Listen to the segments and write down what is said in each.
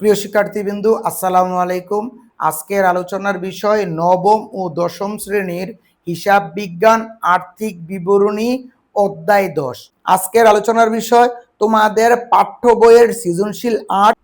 প্রিয় শিক্ষার্থীবৃন্দু, আসসালামু আলাইকুম। আজকের আলোচনার বিষয় নবম ও দশম শ্রেণির হিসাব বিজ্ঞান আর্থিক বিবরণী অধ্যায় দশ। আজকের আলোচনার বিষয়, তোমাদের পাঠ্য বইয়ের সৃজনশীল আর্ট।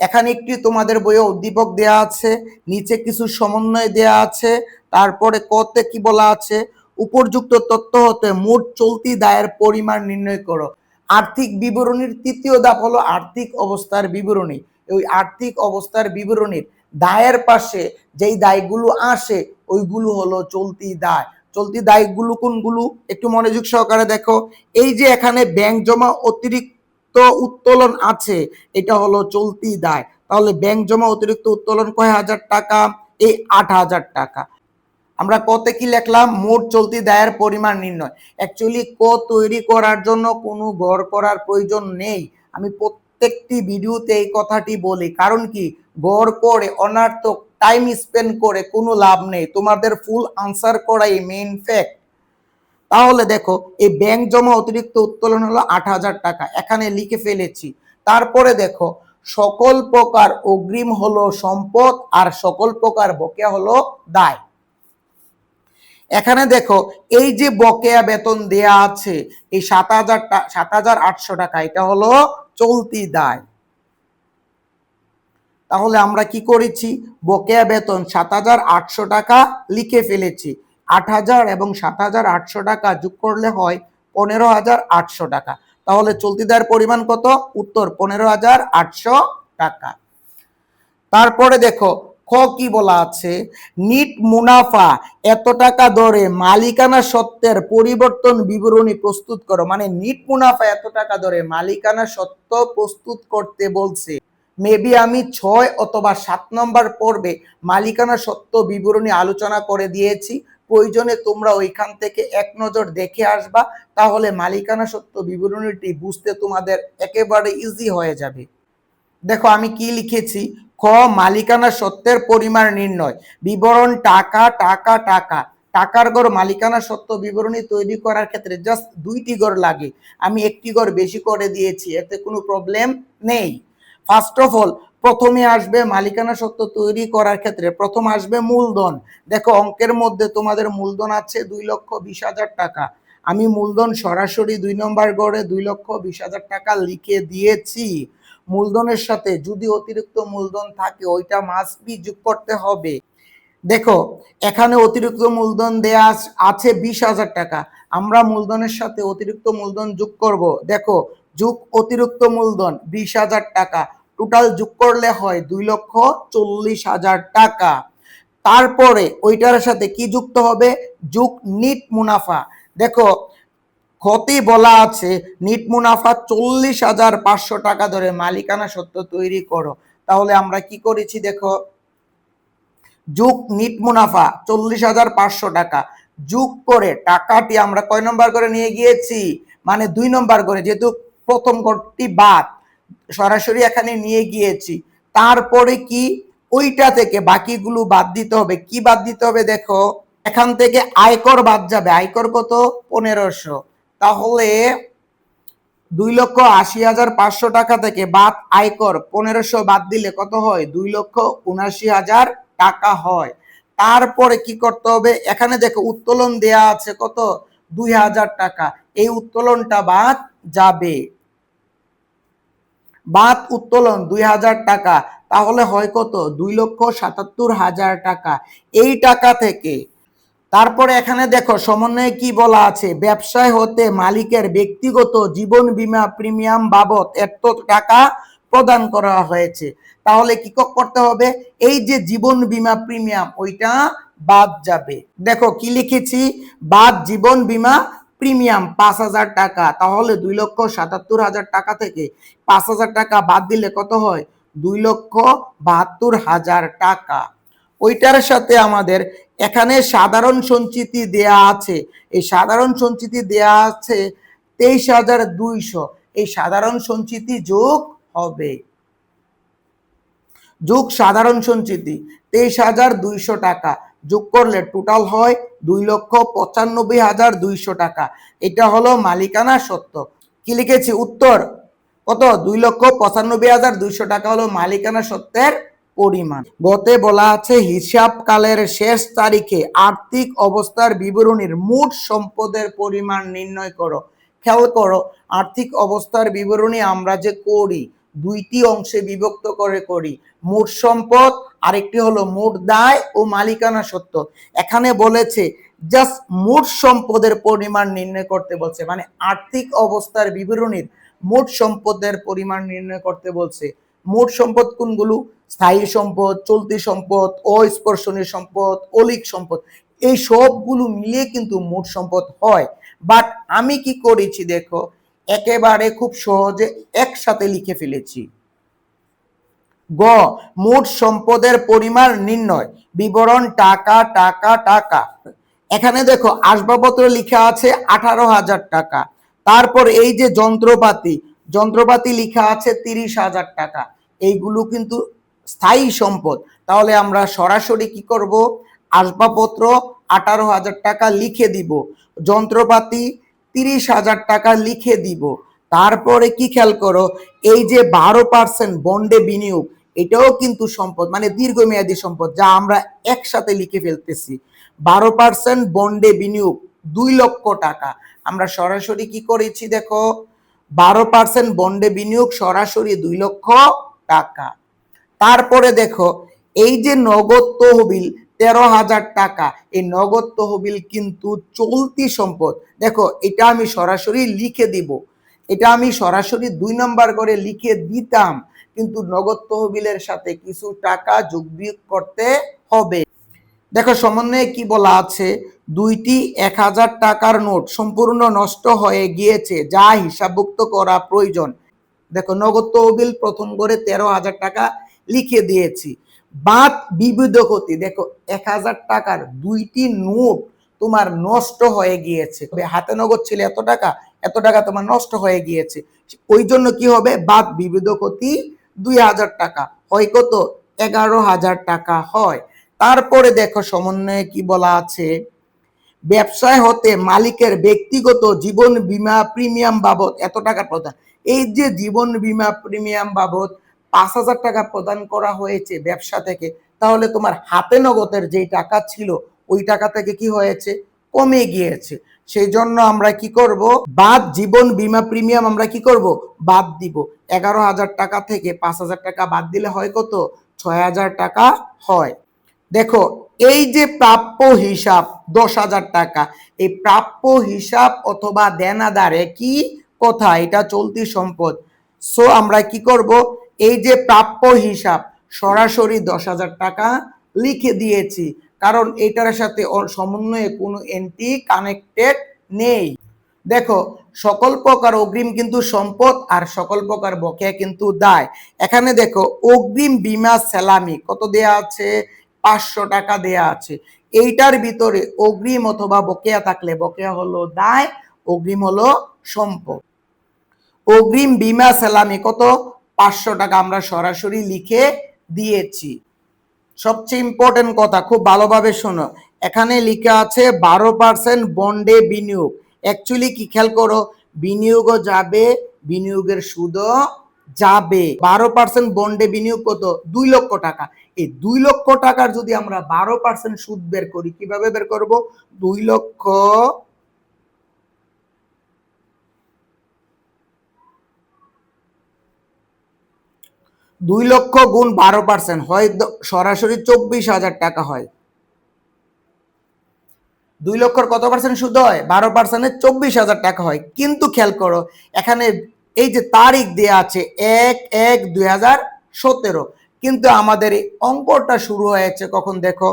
এখানে একটি তোমাদের বইয়ে উদ্দীপক দেয়া আছে, নিচে কিছু সমন্বয় দেয়া আছে, তারপরে কতে কি বলা আছে, উপযুক্ত তথ্য হতে মোট চলতি দায়ের পরিমাণ নির্ণয় করো। আর্থিক বিবরণীর তৃতীয় ধাপ হলো আর্থিক অবস্থার বিবরণী। ওই আর্থিক অবস্থার বিবরণীর দায়ের পাশে যেই দায়গুলো আসে, ওইগুলো হলো চলতি দায়। চলতি দায়গুলো কোনগুলো? একটু মনোযোগ সহকারে দেখো। এই যে এখানে ব্যাংক জমা অতিরিক্ত উত্তোলন আছে, এটা হলো চলতি দায়। তাহলে ব্যাংক জমা অতিরিক্ত উত্তোলন কয় হাজার টাকা? এই আট হাজার টাকা। আমরা কতে কি লিখলাম? মোট চলতি দায়ের পরিমাণ নির্ণয়। অ্যাকচুয়ালি ক তৈরি করার জন্য কোনো গড় করার প্রয়োজন নেই। আমি প্রত্যেকটি ভিডিওতে এই কথাটি বলি, কারণ কি? গড় করে, অনার্থক টাইম স্পেন্ড করে কোনো লাভ নেই। তোমাদের ফুল আনসার করাই মেইন ফ্যাক্ট তাহলে দেখো, এই ব্যাংক জমা অতিরিক্ত উত্তোলন হলো আট হাজার টাকা। এখানে লিখে ফেলেছি। তারপরে দেখো, সকল প্রকার অগ্রিম হলো সম্পদ আর সকল প্রকার বকেয়া হলো দায়। এখানে দেখো, এই যে বকেয়া বেতন দেয়া আছে, এই সাত হাজার সাত হাজার আটশো টাকা, এটা হলো চলতি দায়। তাহলে আমরা কি করেছি? বকেয়া বেতন সাত হাজার আটশো টাকা লিখে ফেলেছি। আট হাজার এবং সাত হাজার আটশো টাকা যোগ করলে হয় পনেরো হাজার আটশো টাকা। তাহলে চলতি দায়ের পরিমাণ কত? উত্তর, পনেরো হাজার আটশো টাকা। তারপরে দেখো কি বলা আছে? নিট মুনাফা, এত টাকা দরে মালিকানা সত্ত্বের পরিবর্তন বিবরণী প্রস্তুত করো। মানে নিট মুনাফা, এত টাকা দরে মালিকানা সত্ত্ব প্রস্তুত করতে বলছে। মেবি আমি ছয় অথবা সাত নম্বর পর্বে মালিকানা সত্ত্ব বিবরণী আলোচনা করে দিয়েছি। প্রয়োজনে তোমরা ওইখান থেকে এক নজর দেখে আসবা। তাহলে মালিকানা সত্ত্ব বিবরণীটি বুঝতে তোমাদের একেবারে ইজি হয়ে যাবে। দেখো, আমি কি লিখেছি? খ মালিকানা সত্ত্বের পরিমাণ নির্ণয়। বিবরণ টাকা টাকা টাকা। টাকার গড়, মালিকানা সত্ত্ব বিবরণী তৈরি করার ক্ষেত্রে জাস্ট দুইটি গড় লাগে। আমি একটি গড় বেশি করে দিয়েছি, এতে কোনো প্রবলেম নেই। ফার্স্ট অফ অল প্রথমে আসবে মালিকানা সত্ত্ব তৈরি করার ক্ষেত্রে। প্রথম আসবে মূলধন। দেখো, অঙ্কের মধ্যে তোমাদের মূলধন আছে দুই লক্ষ বিশ হাজার টাকা। আমি মূলধন সরাসরি দুই নম্বর গড়ে দুই লক্ষ বিশ হাজার টাকা লিখে দিয়েছি। মূলধনের সাথে যদি অতিরিক্ত মূলধন থাকে, ওইটা মাস্ট বি যোগ করতে হবে। দেখো, এখানে অতিরিক্ত মূলধন দেয়া আছে বিশ হাজার টাকা। আমরা মূলধনের সাথে অতিরিক্ত মূলধন যোগ করব। দেখো, যোগ অতিরিক্ত মূলধন বিশ হাজার টাকা। টোটাল যোগ করলে হয় দুই লক্ষ চল্লিশ হাজার টাকা। তারপরে ওইটার সাথে কি যুক্ত হবে? যুগ নিট মুনাফা। দেখো ক্ষতি বলা আছে। নিট মুনাফা চল্লিশ হাজার পাঁচশো টাকা ধরে মালিকানা সত্য তৈরি করো। তাহলে আমরা কি করেছি দেখো? যুগ নিট মুনাফা চল্লিশ হাজার পাঁচশো টাকা। যুগ করে টাকাটি আমরা কয় নম্বর করে নিয়ে গিয়েছি? মানে দুই নম্বর করে, যেহেতু প্রথম ঘরটি বাদ, সরাসরি এখানে নিয়ে গিয়েছি। তারপরে কি? ওইটা থেকে বাকিগুলো বাদ দিতে হবে। কি বাদ দিতে হবে দেখো? এখান থেকে আয়কর বাদ যাবে। আয়কর কত? পনেরোশো। তাহলে দুই লক্ষ আশি হাজার পাঁচশো টাকা থেকে বাদ আয়কর পনেরোশো বাদ দিলে কত হয়? দুই লক্ষ উনাশি হাজার টাকা হয়। তারপরে কি করতে হবে? এখানে দেখো উত্তোলন দেয়া আছে কত? দুই হাজার টাকা। এই উত্তোলনটা বাদ যাবে। বাদ উত্তোলন দুই হাজার টাকা। তাহলে হয় কত? দুই লক্ষ সাতাত্তর হাজার টাকা। এই টাকা থেকে তারপরে এখানে দেখো, সমন্বয়ে কি বলা আছে? ব্যবসায় হতে মালিকের ব্যক্তিগত জীবন বীমা প্রিমিয়াম বাবদ এত টাকা প্রদান করা হয়েছে। তাহলে কি করতে হবে? এই যে জীবন বীমা প্রিমিয়াম, ওইটা বাদ যাবে। দেখো, কি লিখেছি? বাদ জীবন বীমা প্রিমিয়াম, পাঁচ হাজার টাকা। তাহলে দুই লক্ষ সাতাত্তর হাজার টাকা থেকে পাঁচ হাজার টাকা বাদ দিলে কত হয়? দুই লক্ষ বাহাত্তর হাজার টাকা। ওইটার সাথে আমাদের এখানে সাধারণ সঞ্চিতি দেয়া আছে। এই সাধারণ সঞ্চিতি দেয়া আছে তেইশ হাজার দুইশো। এই সাধারণ সঞ্চিতি যোগ হবে। যোগ সাধারণ সঞ্চিতি, তেইশ হাজার দুইশো টাকা। যোগ করলে টোটাল হয় দুই লক্ষ পঁচানব্বই হাজার দুইশো টাকা। এটা হলো মালিকানা সত্য। কি লিখেছি? উত্তর। কত? দুই লক্ষ পঁচানব্বই হাজার দুইশো টাকা হলো মালিকানা সত্ত্বের পরিমাণ। গতে বলা আছে হিসাবকালের শেষ তারিখে আর্থিক অবস্থার বিবরণীর মোট সম্পদের পরিমাণ নির্ণয় করো। খেয়াল করো, আর্থিক অবস্থার বিবরণী আমরা যে করি, দুইটি অংশে বিভক্ত করে করি। মোট সম্পদ, আরেকটি হলো মোট দায় ও মালিকানা সত্ত্ব এখানে বলেছে, জাস্ট মোট সম্পদের পরিমাণ নির্ণয় করতে বলছে। মানে আর্থিক অবস্থার বিবরণীর মোট সম্পদের পরিমাণ নির্ণয় করতে বলছে। মোট সম্পদ কোনগুলো? স্থায়ী সম্পদ, চলতি সম্পদ, অস্পর্শনীয় সম্পদ, অলিক সম্পদ। এই সবগুলো মিলিয়ে কিন্তু মোট সম্পদ হয়। বাট আমি কি করেছি দেখো? একেবারে খুব সহজে একসাথে লিখে ফেলেছি। গ, মোট সম্পদের পরিমাণ নির্ণয়। বিবরণ টাকা টাকা টাকা। এখানে দেখো, আসবাবপত্র লেখা আছে আঠারো হাজার টাকা। তারপর এই যে যন্ত্রপাতি যন্ত্রপাতি লিখা আছে তিরিশ হাজার টাকা। এইগুলো কিন্তু স্থায়ী সম্পদ। তাহলে আমরা সরাসরি কি করব? আসবাবপত্র আঠারো হাজার টাকা লিখে দিব। যন্ত্রপাতি তিরিশ হাজার টাকা লিখে দিব। তারপরে কি খেয়াল করো? এই যে বারো পার্সেন্ট বন্ডে বিনিয়োগ, এটাও কিন্তু সম্পদ মানে দীর্ঘমেয়াদী সম্পদ, যা আমরা একসাথে লিখে ফেলতেছি। বারো পার্সেন্ট বন্ডে বিনিয়োগ, দুই লক্ষ টাকা। আমরা সরাসরি কি করেছি দেখো? বারো পার্সেন্ট বন্ডে বিনিয়োগ সরাসরি দুই লক্ষ টাকা। তারপরে দেখো, এই যে নগদ তহবিল তেরো হাজার টাকা, এই নগদ তহবিল কিন্তু চলতি সম্পদ। দেখো, এটা আমি সরাসরি লিখে দিব। এটা আমি সরাসরি দুই নম্বর করে লিখে দিতাম, কিন্তু নগদ তহবিলের সাথে কিছু টাকা যোগ করতে হবে। দেখো, সমন্বয়ে কি বলা আছে? দুইটি এক হাজার টাকার নোট সম্পূর্ণ নষ্ট হয়ে গিয়েছে, যা হিসাবভুক্ত করা প্রয়োজন। দেখো, নগদ তহবিল প্রথম করে তেরো হাজার টাকা লিখে দিয়েছি। বাদ বিবিধ ক্ষতি। দেখো, এক হাজার টাকার দুইটি নোট তোমার নষ্ট হয়ে গিয়েছে। হাতে নগদ ছিল এত টাকা এত টাকা তোমার নষ্ট হয়ে গিয়েছে। ওই জন্য কি হবে? বাদ বিবিধ ক্ষতি দুই হাজার টাকা। হয় কত? এগারো হাজার টাকা হয়। তারপরে দেখো সমন্বয়ে কি বলা আছে? ব্যবসায় হতে মালিকের ব্যক্তিগত জীবন বীমা প্রিমিয়াম বাবদ এত টাকা প্রদান। এই যে জীবন বীমা প্রিমিয়াম বাবদ পাঁচ হাজার টাকা প্রদান করা হয়েছে ব্যবসা থেকে, তাহলে তোমার হাতে নগদের যে টাকা ছিল, ওই টাকা থেকে কি হয়েছে? কমে গিয়েছে। সেই জন্য আমরা কি করব? বাদ জীবন বীমা প্রিমিয়াম আমরা কি করব? বাদ দিব। এগারো হাজার টাকা থেকে পাঁচ হাজার টাকা বাদ দিলে হয় কত? ছয় হাজার টাকা হয়। দেখো, এই যে প্রাপ্য হিসাব, দশ হাজার টাকা, এই প্রাপ্য হিসাব অথবা দেনাদারে কি কথা? এটা চলতি সম্পদ। সো আমরা কি করব? এই যে প্রাপ্য হিসাব, সরাসরি দশ হাজার টাকা লিখে দিয়েছি, কারণ এটার সাথে সমন্বয়ে কোনো এন্ট্রি কানেক্টেড নেই। দেখো, সকল প্রকার অগ্রিম কিন্তু সম্পদ আর সকল প্রকার বকেয়া কিন্তু দায়। এখানে দেখো, অগ্রিম বিমা সেলামি কত দেয়া আছে? পাঁচশো টাকা দেয়া আছে। এইটার ভিতরে অগ্রিম অথবা বকেয়া থাকলে, বকেয়া হলো দায়, অগ্রিম হলো সম্পদ। অগ্রিম বিমা সেলামি কত? পাঁচশো টাকা আমরা সরাসরি লিখে দিয়েছি। সবচেয়ে ইম্পর্টেন্ট কথা, খুব ভালোভাবে শোনো। এখানে লিখা আছে বারো পার্সেন্ট বন্ডে বিনিয়োগ। অ্যাকচুয়ালি কি খেয়াল করো? বিনিয়োগও যাবে, বিনিয়োগের সুদও যাবে। বারো পার্সেন্ট বন্ডে বিনিয়োগ কত? দুই লক্ষ টাকা। এই দুই লক্ষ টাকার যদি আমরা বারো পার্সেন্ট সুদ বের করি, কীভাবে বের করব? দুই লক্ষ দুই লক্ষ গুণ বারো পার্সেন্ট হয় সরাসরি চব্বিশ হাজার টাকা হয়। দুই লক্ষর কত পার্সেন্ট সুদ হয়? বারো পার্সেন্টের চব্বিশ হাজার টাকা হয়। কিন্তু খেয়াল করো, এখানে এই যে তারিখ দেয়া আছে এক এক দুই হাজার সতেরো। কিন্তু আমাদের এই অঙ্কটা শুরু হয়েছে কখন দেখো?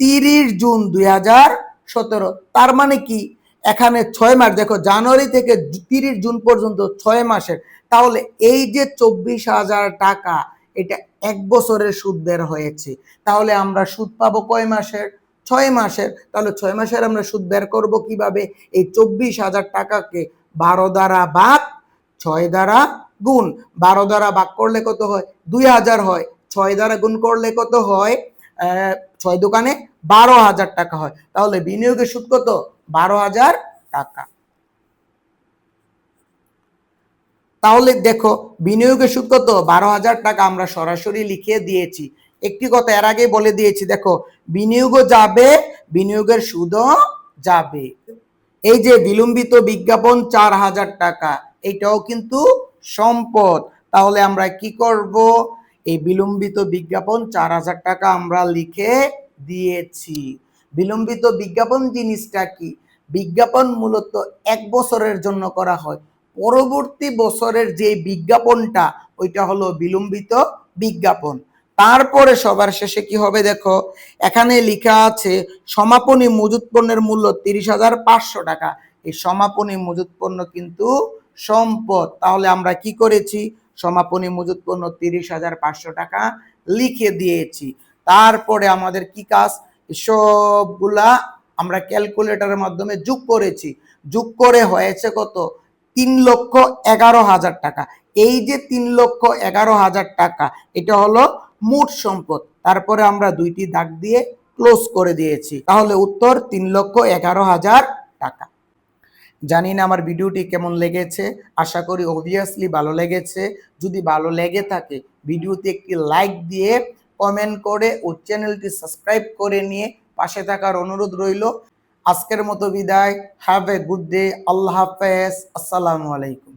তিরিশ জুন দুই হাজার সতেরো। তার মানে কি? এখানে ছয় মাস, দেখো, জানুয়ারি থেকে তিরিশ জুন পর্যন্ত ছয় মাসের। তাহলে এই যে চব্বিশ হাজার টাকা, এটা এক বছরের সুদ বের হয়েছে। তাহলে আমরা সুদ পাবো কয় মাসের? ছয় মাসের। তাহলে ছয় মাসের আমরা সুদ বের করব কীভাবে? এই চব্বিশ হাজার টাকাকে বারো দ্বারা বাদ, ছয় দ্বারা গুণ। বারো দ্বারা ভাগ করলে কত হয়? দুই হাজার হয়। ছয় দ্বারা গুণ করলে কত হয়? ছয় দোকানে বারো হাজার টাকা হয়। তাহলে বিনিয়োগের সুদ কত? বারো হাজার টাকা। তাহলে দেখো, বিনিয়োগের সুদ কত? বারো হাজার টাকা আমরা সরাসরি লিখে দিয়েছি। একটি কথা এর আগে বলে দিয়েছি, দেখো, বিনিয়োগও যাবে, বিনিয়োগের সুদও যাবে। এই যে বিলম্বিত বিজ্ঞাপন চার হাজার টাকা এইটাও কিন্তু সম্পদ। তাহলে আমরা কি করব? এই বিলম্বিত বিজ্ঞাপন চার হাজার টাকা আমরা লিখে দিয়েছি। বিলম্বিত বিজ্ঞাপন জিনিসটা কি? বিজ্ঞাপন মূলত এক বছরের জন্য করা হয়। পরবর্তী বছরের যে বিজ্ঞাপনটা, ওইটা হলো বিলম্বিত বিজ্ঞাপন। তারপরে সবার শেষে কি হবে দেখো? এখানে লেখা আছে, সমাপনী মজুত পণ্যের মূল্য তিরিশ হাজার পাঁচশো টাকা। এই সমাপনী মজুত পণ্য কিন্তু সম্পদ। তাহলে আমরা কি করেছি? সমাপনী মজুত পণ্য তিরিশ হাজার পাঁচশো টাকা লিখে দিয়েছি। তারপরে আমাদের কি কাজ? সবগুলা আমরা ক্যালকুলেটরের মাধ্যমে যোগ করেছি। যোগ করে হয়েছে কত? তিন লক্ষ এগারো হাজার টাকা। এই যে তিন লক্ষ এগারো হাজার টাকা, এটা হলো মোট সম্পদ। তারপরে আমরা দুইটি দাগ দিয়ে ক্লোজ করে দিয়েছি। তাহলে উত্তর তিন লক্ষ এগারো হাজার টাকা। জানি না আমার ভিডিওটি কেমন লেগেছে। আশা করি অবভিয়াসলি ভালো লেগেছে। যদি ভালো লেগে থাকে, ভিডিওতে একটি লাইক দিয়ে কমেন্ট করে ও চ্যানেলটি সাবস্ক্রাইব করে নিয়ে পাশে থাকার অনুরোধ রইল। আজকের মতো বিদায়। হ্যাভ এ গুড ডে আল্লাহ হাফেজ। আসসালামু আলাইকুম।